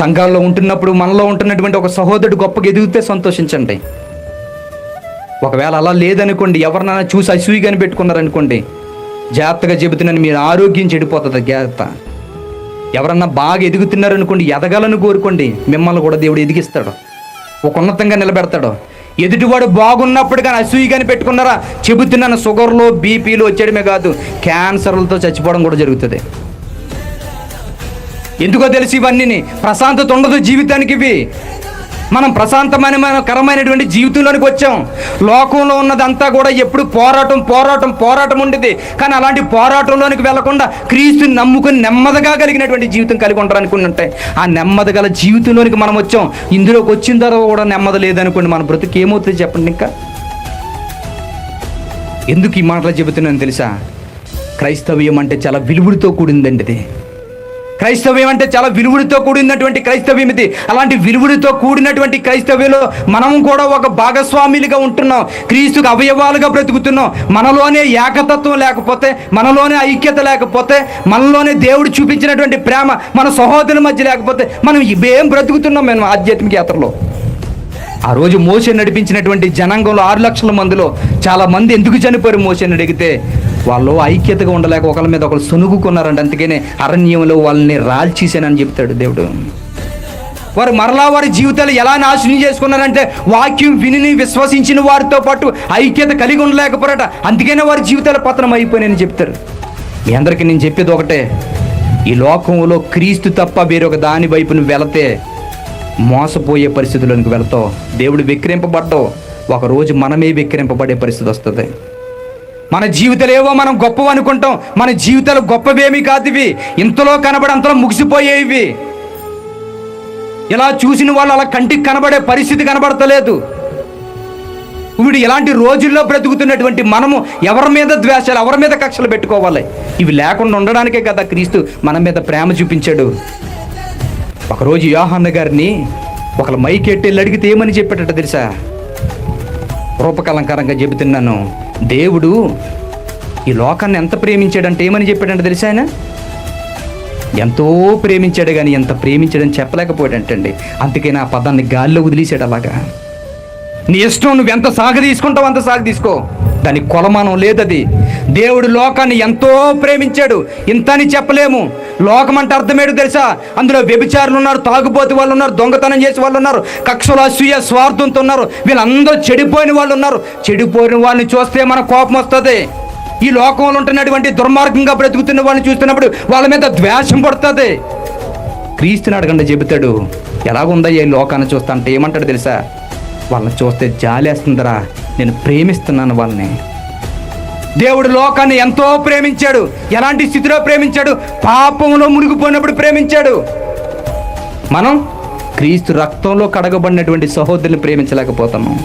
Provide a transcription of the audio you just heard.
సంఘాల్లో ఉంటున్నప్పుడు మనలో ఉంటున్నటువంటి ఒక సహోదరుడు గొప్పగా ఎదిగితే సంతోషించండి. ఒకవేళ అలా లేదనుకోండి ఎవరినైనా చూసి అసూయిగాని పెట్టుకున్నారనుకోండి జాగ్రత్తగా చెబుతున్నాను మీరు ఆరోగ్యం చెడిపోతుంది జాగ్రత్త. ఎవరన్నా బాగా ఎదుగుతున్నారనుకోండి ఎదగాలని కోరుకోండి మిమ్మల్ని కూడా దేవుడు ఎదిగిస్తాడు. ఒక ఉన్నతంగా నిలబెడతాడు. ఎదుటివాడు బాగున్నప్పుడు కానీ అసూయి కానీ పెట్టుకున్నారా? చెబుతున్నాను షుగర్లు బీపీలు వచ్చేయడమే కాదు క్యాన్సర్లతో చచ్చిపోవడం కూడా జరుగుతుంది. ఎందుకో తెలిసి ఇవన్నీ ప్రశాంతత ఉండదు జీవితానికి ఇవి. మనం ప్రశాంతమైన మన కరమైనటువంటి జీవితంలోనికి వచ్చాం. లోకంలో ఉన్నదంతా కూడా ఎప్పుడు పోరాటం పోరాటం పోరాటం ఉండేది. కానీ అలాంటి పోరాటంలోనికి వెళ్ళకుండా క్రీస్తుని నమ్ముకుని నెమ్మదిగా కలిగినటువంటి జీవితం కలిగి ఉంటారు ఉంటాయి ఆ నెమ్మది గల జీవితంలోనికి మనం వచ్చాం. ఇందులోకి వచ్చిన తర్వాత కూడా నెమ్మది లేదనుకోండి మన బ్రతుకు ఏమవుతుంది చెప్పండి ఇంకా? ఎందుకు ఈ మాటలు చెబుతున్నాను తెలుసా? క్రైస్తవ్యం అంటే చాలా విలువలతో కూడిందండి ఇది క్రైస్తవ్యం అంటే చాలా విలువలతో కూడినటువంటి క్రైస్తవ్యం ఇది. అలాంటి విలువలతో కూడినటువంటి క్రైస్తవ్యంలో మనం కూడా ఒక భాగస్వాములుగా ఉంటున్నాం. క్రీస్తుకు అవయవాలుగా బ్రతుకుతున్నాం. మనలోనే ఏకతత్వం లేకపోతే మనలోనే ఐక్యత లేకపోతే మనలోనే దేవుడు చూపించినటువంటి ప్రేమ మన సహోదరుల మధ్య లేకపోతే మనం ఏం బ్రతుకుతున్నాం మేము ఆధ్యాత్మిక యాత్రలో? ఆ రోజు మోసే నడిపించినటువంటి జనాంగంలో ఆరు లక్షల మందిలో చాలా మంది ఎందుకు చనిపోయారు? మోసేని అడిగితే వాళ్ళు ఐక్యతగా ఉండలేక ఒకరి మీద ఒకరు సొనుగుకున్నారంట అందుకనే అరణ్యంలో వాళ్ళని రాల్చేసానని చెప్తాడు దేవుడు. వారు మరలా వారి జీవితాలు ఎలా నాశనం చేసుకున్నారంటే వాక్యం విని విశ్వసించిన వారితో పాటు ఐక్యత కలిగి ఉండలేకపోరట. అందుకనే వారి జీవితాలు పతనం అయిపోయినాయని చెప్తారు. మీ అందరికీ నేను చెప్పేది ఒకటే. ఈ లోకంలో క్రీస్తు తప్ప వేరొక దాని వైపు నువ్వు వెళితే మోసపోయే పరిస్థితుల్లోనికి వెళతావు. దేవుడు వెక్కిరింపబడ్డావు ఒకరోజు మనమే విక్రయింపబడే పరిస్థితి వస్తుంది. మన జీవితాలు ఏవో మనం గొప్పవి అనుకుంటాం. మన జీవితాలు గొప్పవేమీ కాదు ఇవి. ఇంతలో కనబడి అంతలో ముగిసిపోయేవి. ఇలా చూసిన వాళ్ళు అలా కంటికి కనబడే పరిస్థితి కనబడతలేదు. వీడు ఇలాంటి రోజుల్లో బ్రతుకుతున్నటువంటి మనము ఎవరి మీద ద్వేషాలు ఎవరి మీద కక్షలు పెట్టుకోవాలి? ఇవి లేకుండా ఉండడానికే కదా క్రీస్తు మన మీద ప్రేమ చూపించాడు. ఒకరోజు యోహన్న గారిని ఒకళ్ళ మైకెట్టి వెళ్ళి అడిగితే ఏమని చెప్పాడట తెలుసా? రూపకలంకారంగా చెబుతున్నాను. దేవుడు ఈ లోకాన్ని ఎంత ప్రేమించాడంటే ఏమని చెప్పాడంటే తెలిసా ఆయన? ఎంతో ప్రేమించాడు కానీ ఎంత ప్రేమించాడని చెప్పలేకపోయాడంటండి. అందుకే నా పదాన్ని గాల్లో వదిలేశాడు అలాగా. నీ ఇష్టం నువ్వు ఎంత సాగు తీసుకుంటావు అంత సాగు తీసుకో. దానికి కొలమానం లేదది. దేవుడు లోకాన్ని ఎంతో ప్రేమించాడు. ఇంత అని చెప్పలేము. లోకం అంటే అర్థమేడు తెలుసా? అందులో వ్యభిచారులు ఉన్నారు తాగుబోతు వాళ్ళు ఉన్నారు దొంగతనం చేసే వాళ్ళు ఉన్నారు కక్షల అసూయ స్వార్థంతో ఉన్నారు. వీళ్ళందరూ చెడిపోయిన వాళ్ళు ఉన్నారు. చెడిపోయిన వాళ్ళని చూస్తే మన కోపం వస్తుంది. ఈ లోకంలో ఉంటున్నటువంటి దుర్మార్గంగా బ్రతుకుతున్న వాళ్ళని చూస్తున్నప్పుడు వాళ్ళ మీద ద్వేషం పడుతుంది. క్రీస్తుని అడగండి చెబుతాడు ఎలాగుందా ఈ లోకాన్ని చూస్తా అంటే ఏమంటాడు తెలుసా? వాళ్ళని చూస్తే జాలేస్తుందిరా. నేను ప్రేమిస్తున్నాను వాళ్ళని. దేవుడు లోకాన్ని ఎంతో ప్రేమించాడు. ఎలాంటి స్థితిలో ప్రేమించాడు? పాపంలో మునిగిపోయినప్పుడు ప్రేమించాడు. మనం క్రీస్తు రక్తంలో కడగబడినటువంటి సహోదరుని ప్రేమించలేకపోతున్నాం.